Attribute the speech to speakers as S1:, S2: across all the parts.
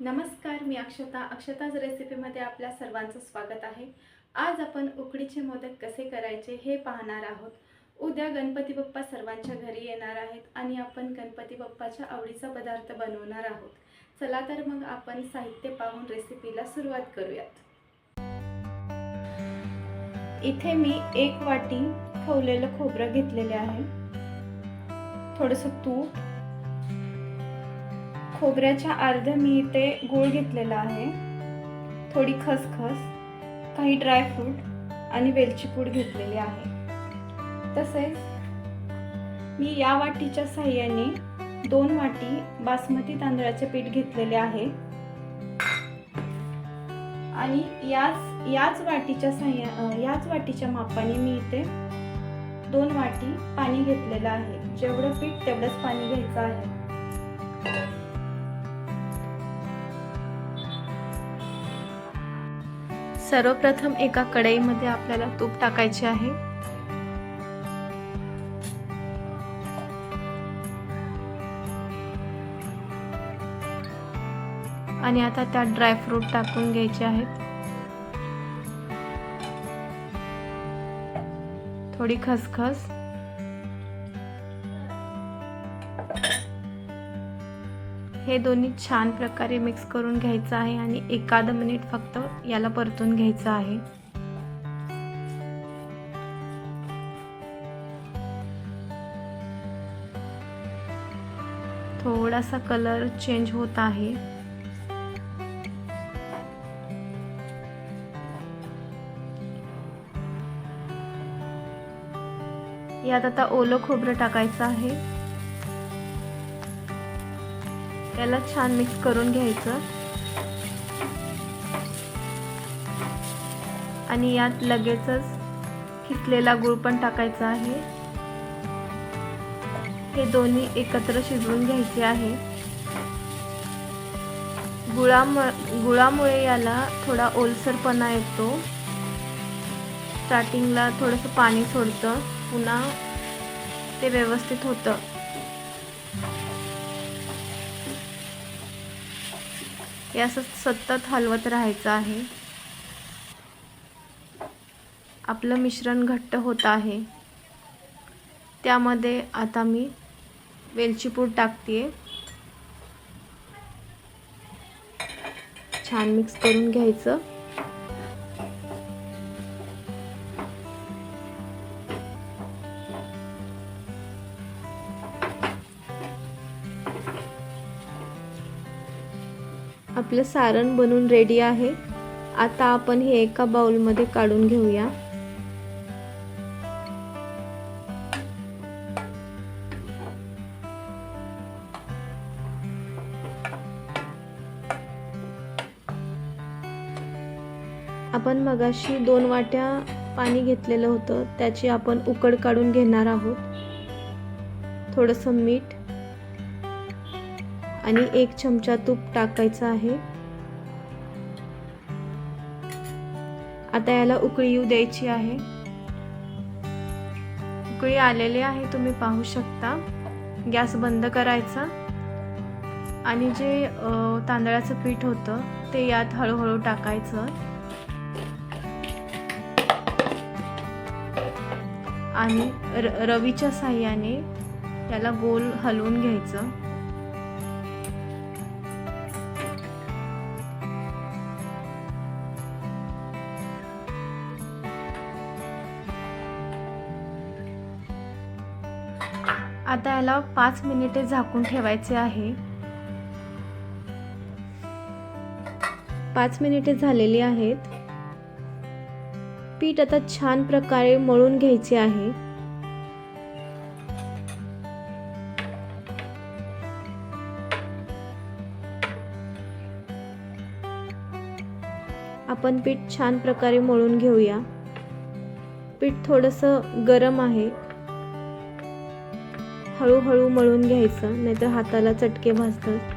S1: नमस्कार मी अक्षता. अक्षताच रेसिपीमध्ये आपल्या सर्वांचं स्वागत आहे. आज आपण उकडीचे मोदक कसे करायचे हे पाहणार आहोत. उद्या गणपती बाप्पा सर्वांच्या घरी येणार आहेत आणि आपण गणपती बाप्पाच्या आवडीचा पदार्थ बनवणार आहोत. चला तर मग आपण साहित्य पाहून रेसिपीला सुरुवात करूयात. इथे मी एक वाटी खवलेलं खोबरं घेतलेले आहे. थोडंसं तूप खोबऱ्याच्या अर्ध मी इथे गूळ घेतलेला आहे. थोडी खसखस काही ड्रायफ्रूट आणि वेलची पूड घेतलेली आहे. तसेच मी या वाटीच्या साह्याने दोन वाटी बासमती तांदळाचे पीठ घेतलेले आहे. आणि याच याच वाटीच्या साह्या याच वाटीच्या मापाने मी इथे दोन वाटी पाणी घेतलेलं आहे. जेवढं पीठ तेवढंच पाणी घ्यायचं आहे. सर्वप्रथम एका कढईमध्ये आपल्याला तूप टाकायचे आहे. आणि आता त्यात ड्रायफ्रूट टाकून घ्यायचे आहेत. थोडी खसखस. हे दोन्ही छान प्रकारे मिक्स करून घ्यायचं आहे आणि एखादं मिनिट फक्त याला परतून घ्यायचं आहे. थोडासा कलर चेंज होत आहे. यात आता ओलं खोबरं टाकायचं आहे. याला छान मिक्स करून घ्यायचं. आणि यात लगेचच किसलेला गुळ पण टाकायचा आहे. हे दोन्ही एकत्र शिजवून घ्यायचे आहे. गुळामुळे गुळामुळे याला थोडा ओलसरपणा येतो. स्टार्टिंगला थोडंसं पाणी सोडतं. पुन्हा ते व्यवस्थित होतं. हे असं सतत हलवत राहायचं आहे. आपलं मिश्रण घट्ट होत आहे. त्यामध्ये आता मी वेलचीपूड टाकते छान मिक्स करून घ्यायचं. आपलं सारण बनून रेडी आहे. आता आपण हे एका बाउलमध्ये काढून घेऊया. आपण मगाशी दोन वाट्या पाणी घेतलेलं होतं त्याची आपण उकड काढून घेणार आहोत. थोडंसं मीठ आणि एक चमचा तूप टाकायचं आहे. आता याला उकळी येऊ द्यायची आहे. उकळी आलेली आहे तुम्ही पाहू शकता. गॅस बंद करायचा. आणि जे तांदळाचं पीठ होतं ते यात हळूहळू टाकायचं. आणि र रवीच्या साह्याने त्याला गोल हलवून घ्यायचं. आता याला पाच मिनिटे झाकून ठेवायचे आहे. पाच मिनिटे झालेली आहेत. पीठ आता छान प्रकारे मळून घ्यायचे आहे. आपण पीठ छान प्रकारे मळून घेऊया. पीठ थोडंसं गरम आहे. हळूहळू मळून घ्यायचं नाहीतर हाताला चटके भाजतात.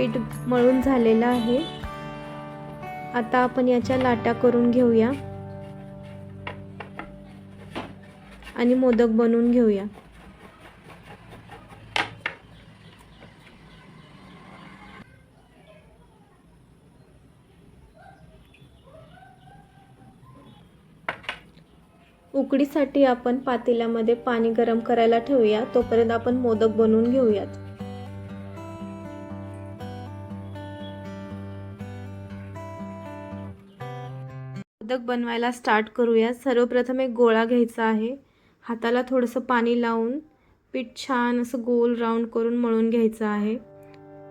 S2: पीठ मळून झालेलं आहे. आता आपण याच्या लाटा करून घेऊया. आणि मोदक बनवून घेऊया. उकडीसाठी आपण पातेल्यामध्ये पाणी गरम करायला ठेवूया. तोपर्यंत आपण मोदक बनवून घेऊयात. मोदक बनवायला स्टार्ट करूया सर्वप्रथम एक गोळा घ्यायचा आहे. हाताला थोडंसं पाणी लावून पीठ छान असं गोल राऊंड करून मळून घ्यायचं आहे.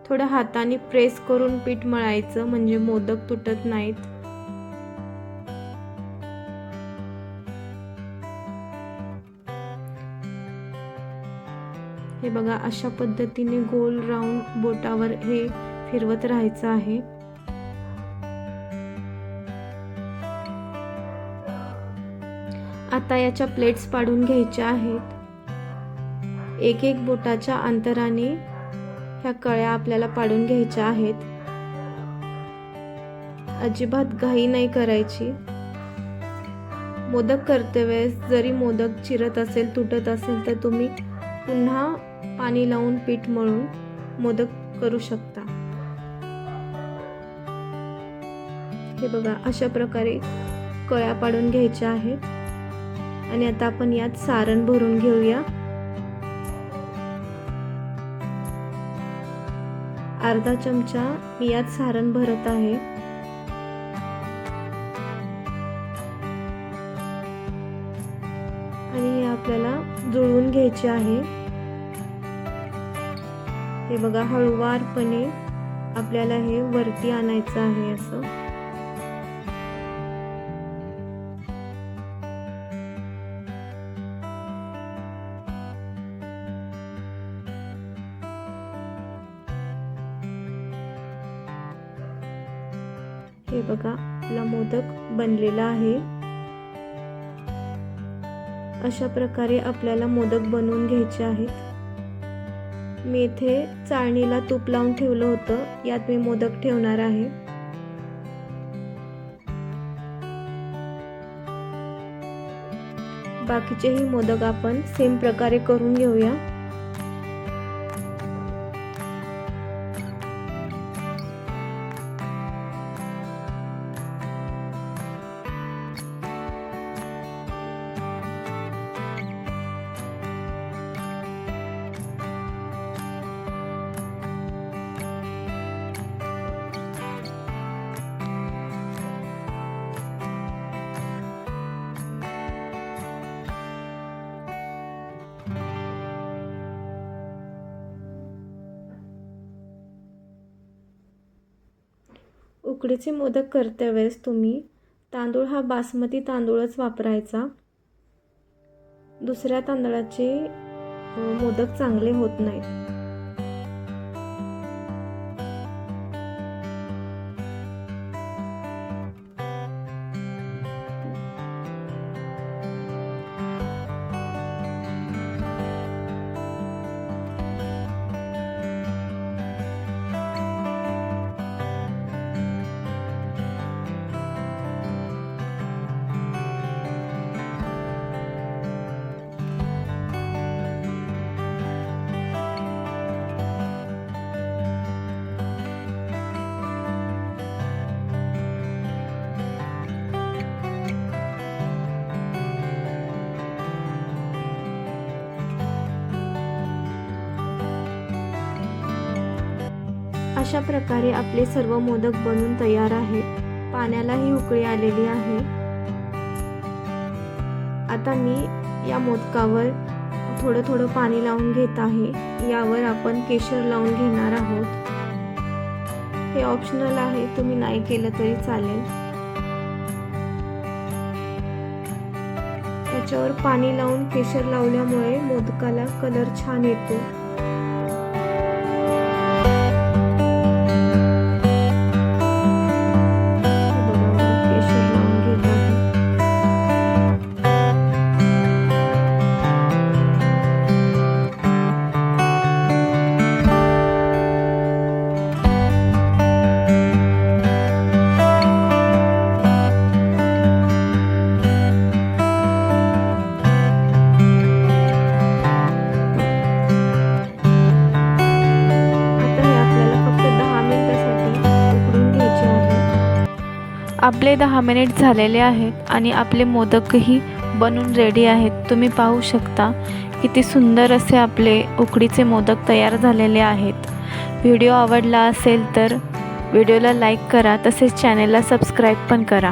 S2: थोडं हाताने प्रेस करून पीठ मळायचं म्हणजे मोदक तुटत नाहीत. हे बघा अशा पद्धतीने गोल राऊंड बोटावर हे फिरवत राहायचं आहे. आता याच्या प्लेट्स पाडून घ्यायच्या आहेत. एक एक बोटाच्या अंतराने ह्या कळ्या आपल्याला पाडून घ्यायच्या आहेत. अजिबात घाई नाही करायची. मोदक करते वेळेस जरी मोदक चिरत असेल तुटत असेल तर तुम्ही पुन्हा पाणी लावून पीठ मळून मोदक करू शकता. हे बघा अशा प्रकारे कळ्या पाडून घ्यायच्या आहेत. आणि आता आपण यात सारण भरून घेऊया. अर्धा चमचा मी यात सारण भरत आहे. आणि हे आपल्याला जुळवून घ्यायचे आहे. हे बघा हळुवारपणे आपल्याला हे वरती आणायचं आहे असं. हे बघा आपला मोदक बनलेला आहे. अशा प्रकारे आपल्याला मोदक बनवून घ्यायचे आहेत. मी इथे चाळणीला तूप लावून ठेवलं होतं यात मी मोदक ठेवणार आहे. बाकीचेही मोदक आपण सेम प्रकारे करून घेऊया. उकडीचे मोदक करते वेळेस तुम्ही. तांदूळ हा बासमती तांदूळच वापरायचा. दुसऱ्या तांदळाचे मोदक चांगले होत नाहीत. अशा प्रकारे आपले सर्व मोदक बनून तयार आहेत. पाण्यालाही उकळी आलेली आहे. आता मी या मोदकावर थोडं थोडं पाणी लावून घेत आहे. यावर आपण केशर लावून घेणार आहोत. हे ऑप्शनल आहे तुम्ही नाही केलं तरी चालेल. त्याच्यावर पाणी लावून केशर लावल्यामुळे मोदकाला कलर छान येतो.
S1: आपले दहा मिनिट झालेले आहेत आणि आपले मोदकही बनून रेडी आहेत. तुम्ही पाहू शकता किती सुंदर असे आपले उकडीचे मोदक तयार झालेले आहेत. व्हिडिओ आवडला असेल तर व्हिडिओला लाईक करा तसेच चॅनेलला सबस्क्राईब पण करा.